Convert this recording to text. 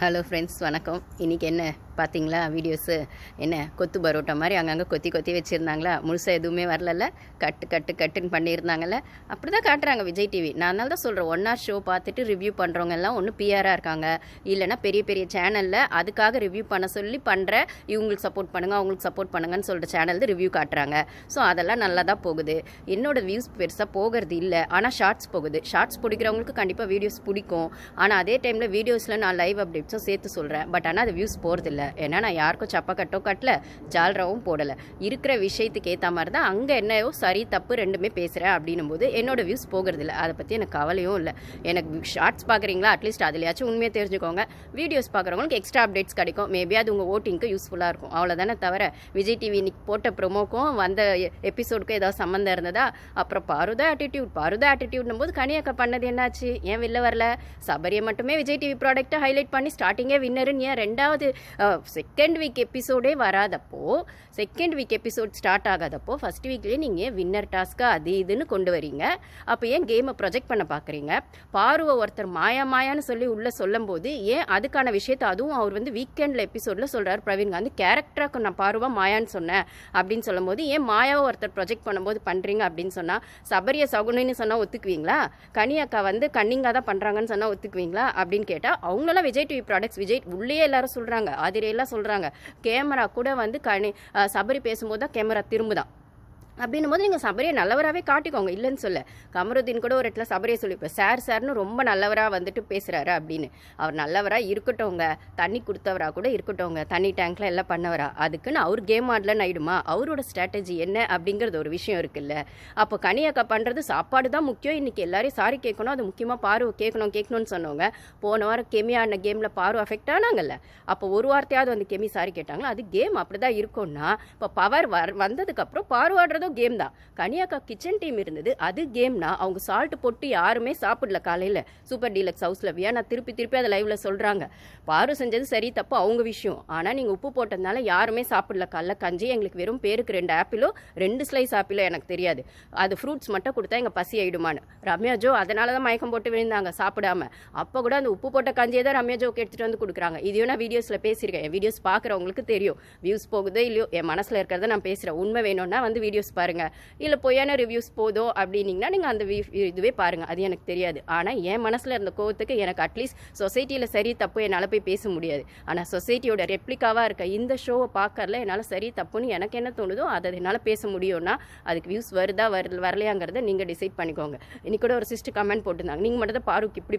Hello friends வணக்கம். இன்றைக்கி என்ன? பார்த்தீங்களா வீடியோஸு என்ன கொத்து பரோட்டா மாதிரி அங்கங்கே கொத்தி கொத்தி வச்சுருந்தாங்களா? முழுசாக எதுவுமே வரலல்ல? கட்டு கட்டு கட்டுன்னு பண்ணியிருந்தாங்கல்ல? அப்படி தான் காட்டுறாங்க விஜய் டிவி நான் அதனால தான் சொல்கிறேன் ஒன் ஆர் ஷோ பார்த்துட்டு ரிவ்யூ பண்ணுறவங்க எல்லாம் ஒன்று பிஆராக இருக்காங்க. இல்லைன்னா பெரிய பெரிய சேனலில் அதுக்காக ரிவ்யூ பண்ண சொல்லி பண்ணுற இவங்களுக்கு சப்போர்ட் பண்ணுங்கள் அவங்களுக்கு சப்போர்ட் பண்ணுங்கன்னு சொல்கிற சேனல் ரிவ்யூ காட்டுறாங்க. ஸோ அதெல்லாம் நல்லா தான் போகுது. என்னோடய வியூஸ் பெருசாக போகிறது இல்லை. ஆனால் ஷார்ட்ஸ் போகுது. ஷார்ட்ஸ் பிடிக்கிறவங்களுக்கு கண்டிப்பாக வீடியோஸ் பிடிக்கும். ஆனால் அதே டைமில் வீடியோஸில் நான் லைவ் அப்டேட்ஸும் சேர்த்து சொல்கிறேன் பட் ஆனால் அது வியூஸ் போகிறதில்ல ஏன்னா நான் யாருக்கும் சப்பக்கட்டோ கட்டல ஜால்ராவும் போடலை. இருக்கிற விஷயத்துக்கு ஏற்ற மாதிரி தான் அங்கே என்னவோ சரி தப்பு ரெண்டுமே பேசுகிறேன் அப்படின்னும் போது என்னோட வியூஸ் போகிறதில்ல. அதை பற்றி எனக்கு கவலையும் இல்லை. எனக்கு ஷார்ட்ஸ் பார்க்குறீங்களா அட்லீஸ்ட் அதுலையாச்சும் உண்மையை தெரிஞ்சுக்கோங்க. வீடியோஸ் பார்க்குறவங்களுக்கு எக்ஸ்ட்ரா அப்டேட்ஸ் கிடைக்கும். மேபி அது உங்கள் ஓட்டிங்க்கு யூஸ்ஃபுல்லாக இருக்கும். அவ்வளோதானே தவிர விஜய் டிவி இன்னைக்கு போட்ட ப்ரொமோக்கும் வந்த எபிசோடுக்கும் ஏதாவது சம்மந்தம் இருந்ததா? அப்புறம் பாருதா ஆட்டிடியூட் பாருதா ஆட்டிடியூட்னும் போது கனியாக்கா பண்ணது என்னாச்சு? ஏன் வெளில வரல? சபரியை மட்டுமே விஜய் டிவி ப்ராடக்ட்டை ஹைலைட் பண்ணி ஸ்டார்டிங்கே வின்னருன்னு ஏன் ரெண்டாவது செகண்ட் வீக் எபிசோடே வராதப்போ செகண்ட் வீக் எபிசோட் ஸ்டார்ட் ஆகாதப்போ ஃபர்ஸ்ட் வீக்லேயே நீங்கள் வின்னர் டாஸ்க்கு அது இதுன்னு கொண்டு வரீங்க. அப்போ ஏன் கேமை ப்ரொஜெக்ட் பண்ண பார்க்குறீங்க பார்வை ஒருத்தர் மாயா மாயான்னு சொல்லி உள்ளே சொல்லும்போது ஏன் அதுக்கான விஷயத்தை அதுவும் அவர் வந்து வீக்கெண்டில் எபிசோடில் சொல்கிறார் பிரவீன் காந்தி. கேரக்டராக நான் பார்வை மாயான்னு சொன்னேன் அப்படின்னு சொல்லும்போது ஏன் மாயாவை ஒருத்தர் ப்ரொஜெக்ட் பண்ணும்போது பண்ணுறீங்க அப்படின்னு சொன்னால் சபரிய சகுனின்னு சொன்னால் ஒத்துக்குவீங்களா? கனி அக்கா வந்து கன்னிங்காக தான் பண்ணுறாங்கன்னு சொன்னால் ஒத்துக்குவீங்களா? அப்படின்னு கேட்டால் அவங்களெல்லாம் விஜய் டிவி ப்ராடக்ட்ஸ் விஜய் உள்ளே எல்லாரும் சொல்கிறாங்க அது ஆதிரையெல்லாம் சொல்கிறாங்க கேமரா கூட வந்து கணி சபரி பேசும்போது தான் கேமரா திரும்புதான். அப்படின்னும் போது நீங்கள் சபரியை நல்லவராகவே காட்டிக்கோங்க. இல்லைன்னு சொல்ல. கமருதீன் கூட ஒரு இடத்துல சபரியை சொல்லியிருப்பார் சார் சார்னு ரொம்ப நல்லவராக வந்துட்டு பேசுகிறாரு அப்படின்னு. அவர் நல்லவராக இருக்கட்டவங்க தண்ணி கொடுத்தவரா கூட இருக்கட்டவங்க தண்ணி டேங்க்கில் எல்லாம் பண்ணவரா. அதுக்குன்னு அவர் கேம் ஆடலன்னு ஆயிடுமா? அவரோட ஸ்ட்ராட்டஜி என்ன? அப்படிங்கிறது ஒரு விஷயம் இருக்குல்ல. அப்போ கனியாக்கா பண்ணுறது சாப்பாடு தான் முக்கியம். இன்றைக்கி எல்லாரையும் சாரி கேட்கணும். அது முக்கியமாக பாரு கேட்கணும் கேட்கணும்னு சொன்னவங்க. போன வாரம் கெமி ஆடின கேமில் பாரு அஃபெக்ட் ஆனாங்கல்ல. அப்போ ஒரு வார்த்தையாவது வந்து கெமி சாரி கேட்டாங்களா? அது கேம் அப்படி தான் இருக்கும்னா இப்போ பவர் வர் வந்ததுக்கப்புறம் பாரு ஆடுறதும் கேம் தான். கனியாக்கா கிச்சன் டீம் இருந்தது. அது கேம்னா அவங்க சால்ட் போட்டு யாருமே சாப்பிடல காலையில். சூப்பர் டீலக்ஸ் ஹவுஸில் வியா நான் திருப்பி திருப்பி அதை லைவ்ல சொல்கிறாங்க பாரு செஞ்சது சரி தப்பு அவங்க விஷயம். ஆனால் நீங்கள் உப்பு போட்டதுனால யாருமே சாப்பிடல. காலைல கஞ்சி எங்களுக்கு வெறும் பேருக்கு ரெண்டு ஆப்பிளோ ரெண்டு ஸ்லைஸ் ஆப்பிளோ எனக்கு தெரியாது. அது ஃப்ரூட்ஸ் மட்டும் கொடுத்தா எங்கள் பசி ஆயிடுமான்னு. ரம்யா ஜோ அதனால தான் மயக்கம் போட்டு விழுந்தாங்க சாப்பிடாம. அப்போ கூட அந்த உப்பு போட்ட கஞ்சியை தான் ரம்யா ஜோக்கு எடுத்துகிட்டு வந்து கொடுக்குறாங்க. இதையும் நான் வீடியோஸில் பேசியிருக்கேன். என் வீடியோஸ் பார்க்குறவங்களுக்கு தெரியும். வியூஸ் போகுதோ இல்லையோ என் மனசில் இருக்கிறத நான் பேசுகிறேன் உண்மை வேணும்னா வந்து வீடியோஸ் பாருங்கள் இல்லை பொய்யான ரிவ்யூஸ் போதோ அப்படின்னிங்கன்னா நீங்கள் அந்த இதுவே பாருங்கள் அது எனக்கு தெரியாது. ஆனால் என் மனசில் இருந்த கோவத்துக்கு எனக்கு அட்லீஸ்ட் சொசைட்டியில் சரி தப்பு என்னால் போய் பேச முடியாது. ஆனால் சொசைட்டியோட ரெப்ளிக்காவாக இருக்க இந்த ஷோவை பார்க்கறல என்னால் சரி தப்புன்னு எனக்கு என்ன தோணுதோ அதை என்னால் பேச முடியும்னா அதுக்கு வியூஸ் வருதா வர வரலையாங்கிறத நீங்கள் டிசைட் பண்ணிக்கோங்க. இன்னைக்கு கூட ஒரு சிஸ்டர் கமெண்ட் போட்டிருந்தாங்க. நீங்கள் மட்டும் தான் பாருக்கு இப்படி